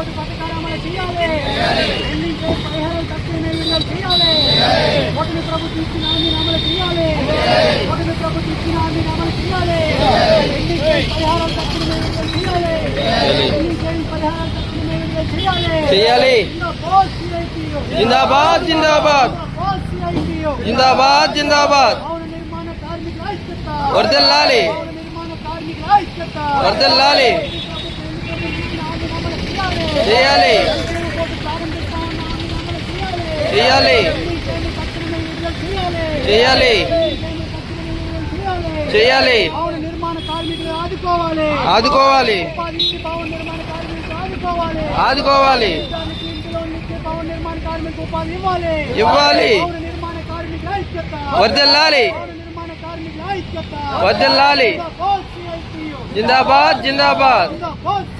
కోటి పథకాలు అమలు చేయాలి పెండింగ్ పరిహారం తక్కువ విధంగా చేయాలి ఒకటి ప్రభుత్వం ఇచ్చిన హామీని అమలు చేయాలి ఒకటి ప్రభుత్వం ఇచ్చిన హామీని అమలు చేయాలి పెండింగ్ పరిహారం తక్కువ విధంగా చేయాలి పెండింగ్ పరిహారం తక్కువ విధంగా చేయాలి చేయాలి जिंदाबाद जिंदाबाद जिंदाबाद जिंदाबाद वर्दल लाली वर्दल लाली చేయాలి చేయాలి చేయాలి చేయాలి చేయాలి అవల నిర్మాన కార్మికులకు ఆదుకోవాలి ఆదుకోవాలి అవల నిర్మాన కార్మికులకు ఆదుకోవాలి ఆదుకోవాలి అవల నిర్మాన కార్మికులకు కావాలి ఇవ్వాలి అవల నిర్మాన కార్మికులకు ఐక్యత వదల్లేాలి నిర్మాన కార్మికులకు ఐక్యత వదల్లేాలి జై హింద్ జై హింద్ జై హింద్